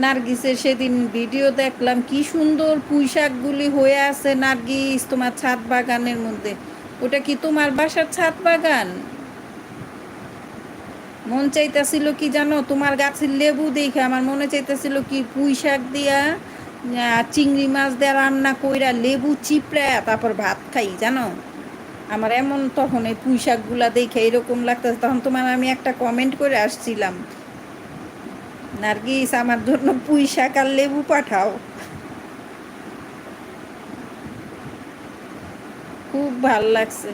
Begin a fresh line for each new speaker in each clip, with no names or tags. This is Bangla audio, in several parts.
নার্গিসের সেদিন ভিডিও দেখলাম, কি সুন্দর পুঁই শাকগুলি হয়ে আছে নার্গিস তোমার ছাদ বাগানের মধ্যে। ওটা কি তোমার বাসার ছাদ বাগান? মন চাইতেছিল কি জানো, তোমার গাছের লেবু দেখে, আমার মনে চাইতেছিল কি পুঁই শাক দিয়া চিংড়ি মাছ দেওয়া রান্না কইরা লেবু চিপড়া তারপর ভাত খাই, জানো? আমার এমন তখন এই পুঁই শাকগুলা দেখে এরকম লাগতেছে, তখন তোমার আমি একটা কমেন্ট করে আসছিলাম। নার্গিস, আমার জন্য পুঁই শাক লেবু পাঠাও। খুব ভালো লাগছে।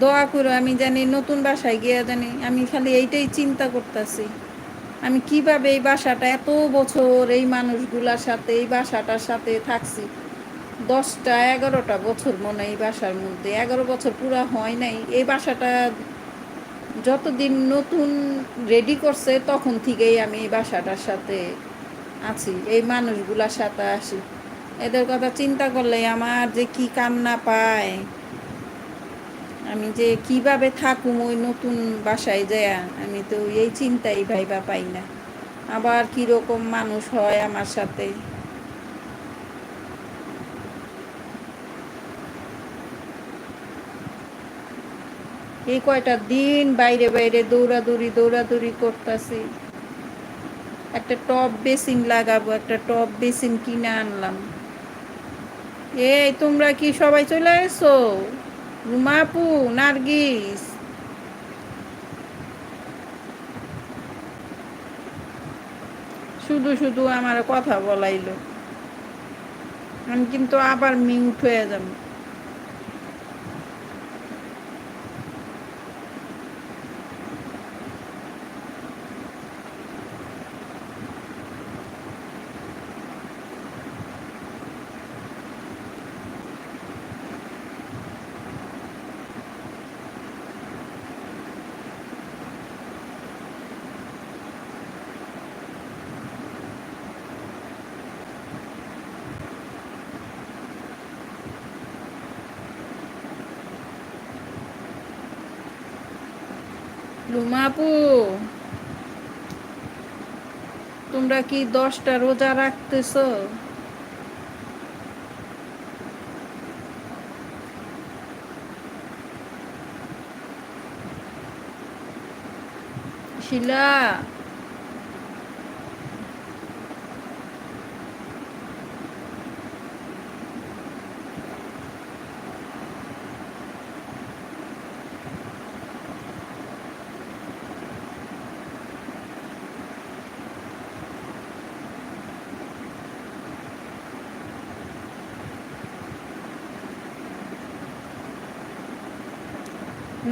দোয়া করো, আমি জানি নতুন বাসায় গিয়ে জানি, আমি খালি এইটাই চিন্তা করতেছি। আমি কীভাবে এই বাসাটা, এত বছর এই মানুষগুলার সাথে, এই বাসাটার সাথে থাকছি। দশটা, এগারোটা বছর মনে এই বাসার মধ্যে। এগারো বছর পুরা হয় নাই। এই বাসাটা যতদিন নতুন রেডি করছে, তখন থেকেই আমি এই বাসাটার সাথে আছি, এই মানুষগুলার সাথে আসি। এদের কথা চিন্তা করলে আমার যে কি কান্না পায়, আমি যে কীভাবে থাকুম ওই নতুন বাসায় যায়, আমি তো এই চিন্তাই ভাইবা পাই না। আবার কীরকম মানুষ হয় আমার সাথে? এই কয়টা দিন বাইরে বাইরে দৌড়াদৌড়ি দৌড়াদৌড়ি করতেছি। একটা টপ বেসিন লাগাবো, একটা টপ বেসিন কিনে আনলাম। এই, তোমরা কি সবাই চলে এসো? রুমাপু, নার্গিস। শুধু শুধু আমার কথা বলাইলো। আমি কিন্তু আবার মিউট হয়ে যাব। লুমাপু তোমরা কি দশটা রোজা রাখতেছ? শিলা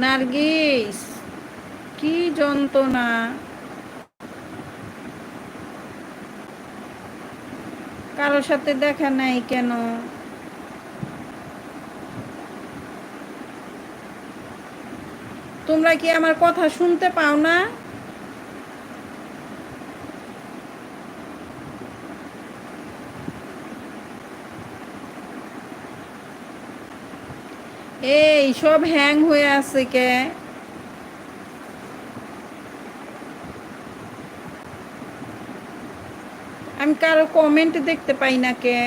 নার্গিস, কি যন্ত্রণা? কারোর সাথে দেখা নাই কেন? তোমরা কি আমার কথা শুনতে পাও না? এই সব হ্যাং হয়ে আছে কে? আমি কারও কমেন্ট দেখতে পাই না কে?